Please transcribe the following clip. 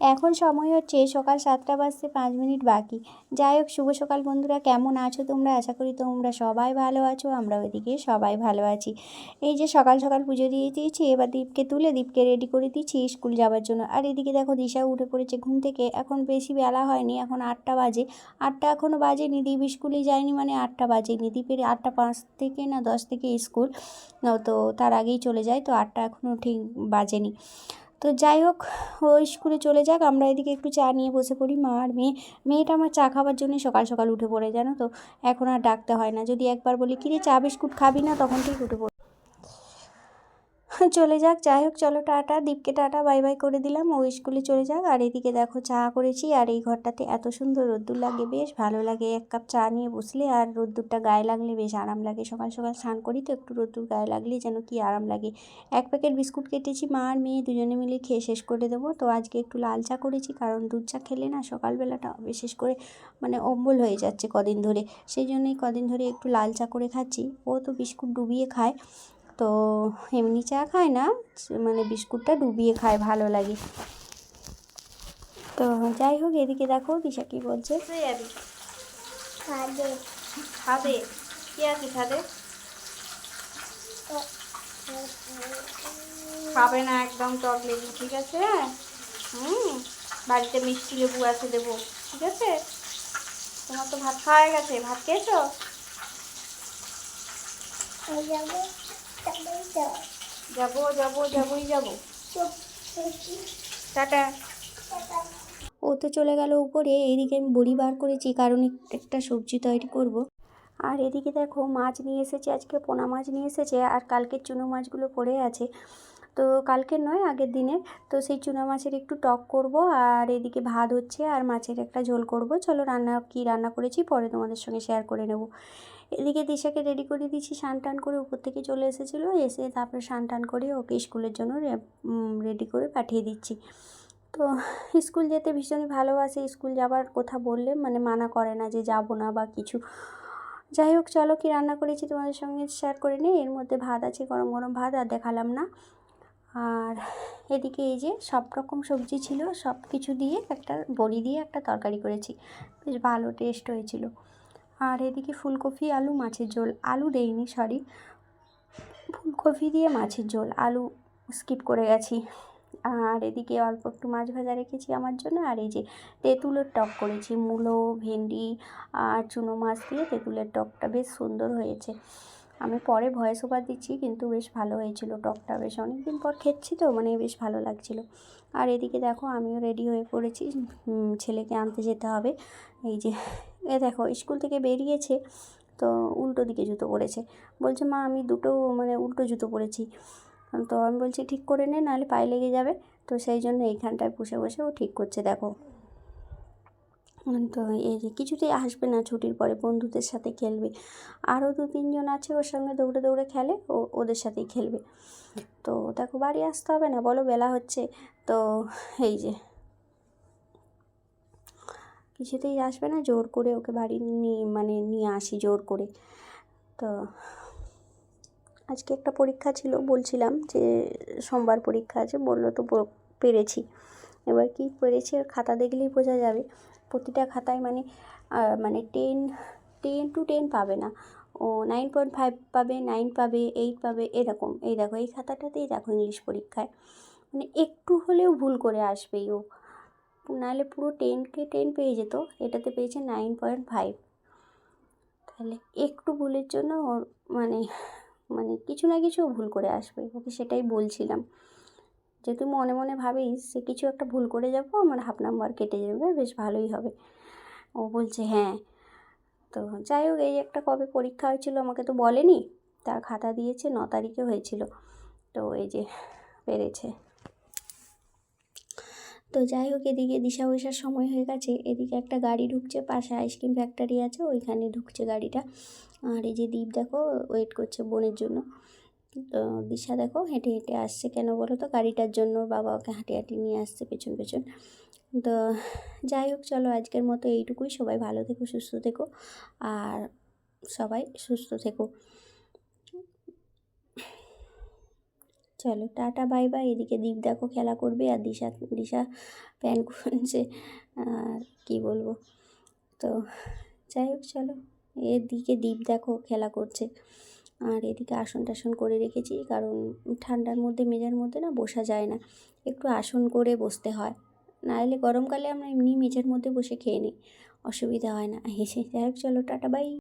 এখন সময় হচ্ছে সকাল সাতটা বাজতে পাঁচ মিনিট বাকি। যাই হোক, শুভ সকাল বন্ধুরা, কেমন আছো তোমরা? আশা করি তোমরা সবাই ভালো আছো আমরা ওইদিকে সবাই ভালো আছি। এই যে সকাল সকাল পুজো দিয়ে দিয়েছি, এবার দীপকে তুলে দীপকে রেডি করে দিচ্ছি স্কুল যাওয়ার জন্য। আর এদিকে দেখো, দিশা উঠে পড়েছে ঘুম থেকে। এখন বেশি বেলা হয়নি, এখন আটটা বাজে। আটটা এখনও বাজেনি, দীপ স্কুলে যায়নি মানে আটটা বাজেনি। দীপের আটটা পাঁচ থেকে না, দশ থেকে স্কুল তো তার আগেই চলে যায়, তো আটটা এখনও ঠিক বাজেনি। তো যাই হোক, ও স্কুলে চলে যাক, আমরা এদিকে একটু চা নিয়ে বসে পড়ি, মা আর মেয়ে। মেয়েটা আমার চা খাবার জন্য সকাল সকাল উঠে পড়ে, জানো তো? এখন আর ডাকতে হয় না। যদি একবার বলি, কিরে, চা, বিস্কুট খাবি না? তখন ঠিক উঠে পড়ে। চলে যাক। যাই হোক, চলো টাটা। দীপকে টাটা, বাই বাই করে দিলাম। ও স্কুলে চলে যাক। আর এদিকে দেখো চা করেছি। আর এই ঘরটাতে এত সুন্দর রোদ্দুর লাগে, বেশ ভালো লাগে। এক কাপ চা নিয়ে বসলে আর রোদ্দুরটা গায়ে লাগলে বেশ আরাম লাগে। সকাল সকাল স্নান করি তো একটু রোদ্দুর গায়ে লাগলে যেন কি আরাম লাগে। এক প্যাকেট বিস্কুট কেটেছি। মা আর মেয়ে দুজনে মিলে খেয়ে শেষ করে দেবো। তো আজকে একটু লাল চা করেছি, কারণ দুধ চা খেলে না সকালবেলাটা বিশেষ করে মানে অম্বল হয়ে যাচ্ছে কদিন ধরে। সেই জন্যই কদিন ধরে একটু লাল চা করে খাচ্ছি। ও তো বিস্কুট ডুবিয়ে খায়। তো এমনি চা খায় না মানে বিস্কুটটা ডুবিয়ে খায় ভালো লাগে। তো যাই হোক এদিকে দেখো দিশা কি বলছে। খাবে। খাবে? কি আছে খাবে? খাবে না একদম টক লেবু ঠিক আছে? হুম বাড়িতে মিষ্টি লেবু আছে দেবো ঠিক আছে? তোমার তো ভাত খাওয়া গেছে ভাত খেয়েছো? যাব যাব যাব যাব যাবোই যাব। টাটা। ও তো চলে গেল উপরে, এদিকে আমি বড়ি বার করেছি, কারণ একটা সবজি তৈরি করব। আর এদিকে দেখো, মাছ নিয়ে এসেছে, আজকে পোনা মাছ নিয়ে এসেছে, আর কালকের চুনো মাছগুলো পড়ে আছে। তো কালকের নয়, আগের দিনে। তো সেই চুনা মাছের একটু টক করব, আর এদিকে ভাত হচ্ছে, আর মাছের একটা ঝোল করব। চলো রান্না, কি রান্না করেছি, পরে তোমাদের সঙ্গে শেয়ার করে নেব। এদিকে দিশাকে রেডি করে দিয়েছি, স্নান টান করে উপর থেকে চলে এসেছিল, এসে তারপরে স্নান টান করে ওকে স্কুলের জন্য রেডি করে পাঠিয়ে দিচ্ছি। তো স্কুল যেতে ভীষণই ভালোবাসে, স্কুল যাবার কথা বললে মানে মানা করে না যে যাব না বা কিছু। যাই হোক, চলো কি রান্না করেছি তোমাদের সঙ্গে শেয়ার করে নিই, এর মধ্যে ভাত আছে, গরম গরম ভাত আর দেখালাম না। আর এদিকে এই যে সব রকম সবজি ছিল সব কিছু দিয়ে একটা বড়ি দিয়ে একটা তরকারি করেছি, বেশ ভালো টেস্ট হয়েছিল। আর এদিকে ফুলকপি, আলু, মাছের ঝোল। আলু দেইনি সরি ফুলকপি দিয়ে মাছের ঝোল। আলু স্কিপ করে গেছি। আর এদিকে অল্প একটু মাছ ভাজা রেখেছি আমার জন্য। আর এই যে তেঁতুলের টক করেছি, মূলো, ভেন্ডি আর চুনো মাছ দিয়ে তেঁতুলের টকটা বেশ সুন্দর হয়েছে। আমি পরে ভয়েস ওভার দিচ্ছি, কিন্তু বেশ ভালো হয়েছিল টকটা। বেশ অনেক দিন পর খেচ্ছি তো মানে বেশ ভালো লাগছিল। আর এদিকে দেখো, আমিও রেডি হয়ে পড়েছি। ছেলেকে আনতে যেতে হবে। এই যে এ দেখো, স্কুল থেকে বেরিয়েছে, তো উল্টো দিকে জুতো পরেছে। বলছে, মা, আমি দুটো মানে উল্টো জুতো পরেছি। তো আমি বলছি, ঠিক করে নে, নাহলে পায়ে লেগে যাবে। তো সেই জন্য এইখানটায় বসে বসে ও ঠিক করছে, দেখো। তো এই যে কিছুতেই আসবে না ছুটির পরে, বন্ধুদের সাথে খেলবে। আরও দু তিনজন আছে ওর সঙ্গে দৌড়ে দৌড়ে খেলে, ও, ওদের সাথেই খেলবে। তো দেখো, বাড়ি আসতে হবে না, বলো বেলা হচ্ছে। তো এই যে কিছুতেই আসবে না, জোর করে ওকে বাড়ি নিয়ে মানে নিয়ে আসি জোর করে। তো আজকে একটা পরীক্ষা ছিল, বলছিলাম যে সোমবার পরীক্ষা আছে, বলল তো পেরেছি। এবার কি পেরেছি আর খাতা দেখলেই বোঝা যাবে। প্রতিটা খাতায় মানে মানে টেন টেন টু টেন পাবে না। ও নাইন পয়েন্ট ফাইভ পাবে নাইন পাবে এইট পাবে, এরকম। এই দেখো, এই খাতাটাতেই দেখো ইংলিশ পরীক্ষায়। মানে একটু হলেও ভুল করে আসবেই ও। নাহলে পুরো টেনকে টেন পেয়ে যেত। এটাতে পেয়েছে নাইন পয়েন্ট ফাইভ তাহলে একটু ভুলের জন্য ওর মানে মানে কিছু না কিছু ভুল করে আসবে। ওকে সেটাই বলছিলাম। যে তুই মনে মনে ভাবিস যে কিছু একটা ভুল করে যাব, আমার হাফ নাম্বার কেটে যাবে, বেশ ভালোই হবে। ও বলছে হ্যাঁ। তো যাই হোক, এই একটা কবে পরীক্ষা হয়েছিল আমাকে তো বলেনি। তার খাতা দিয়েছে, ন তারিখে হয়েছিল। তো এই যে, পেরেছে। তো যাই হোক, এদিকে দিশা বৈশার সময় হয়ে গেছে। এদিকে একটা গাড়ি ঢুকছে, পাশে আইসক্রিম ফ্যাক্টরি আছে, ওইখানে ঢুকছে গাড়িটা। আর এই যে দ্বীপ দেখো ওয়েট করছে বোনের জন্য। তো দিশা দেখো, হেঁটে হেঁটে আসছে কেন বলো তো? গাড়িটার জন্য বাবা ওকে হাঁটি হাঁটি নিয়ে আসছে পেছন পেছন। তো যাই হোক, চলো আজকের মতো এইটুকুই। সবাই ভালো থেকো, সুস্থ থেকো। আর সবাই সুস্থ থেকো। চলো, টাটা, বাই বাই। এদিকে দীপ দেখো খেলা করবে আর দিশা দিশা প্যান খুলছে আর কী বলব। তো যাই হোক, চলো। এদিকে দীপ দেখো খেলা করছে আর এদিকে আসন টাসন করে রেখেছি কারণ ঠান্ডার মধ্যে মেজার মধ্যে না বসা যায় না। একটু আসন করে বসতে হয়। নাহলে গরমকালে আমরা এমনি মেঝের মধ্যে বসে খেয়ে নিই। অসুবিধা হয় না। হেসে যাই হোক, চলো, টাটা, বাই।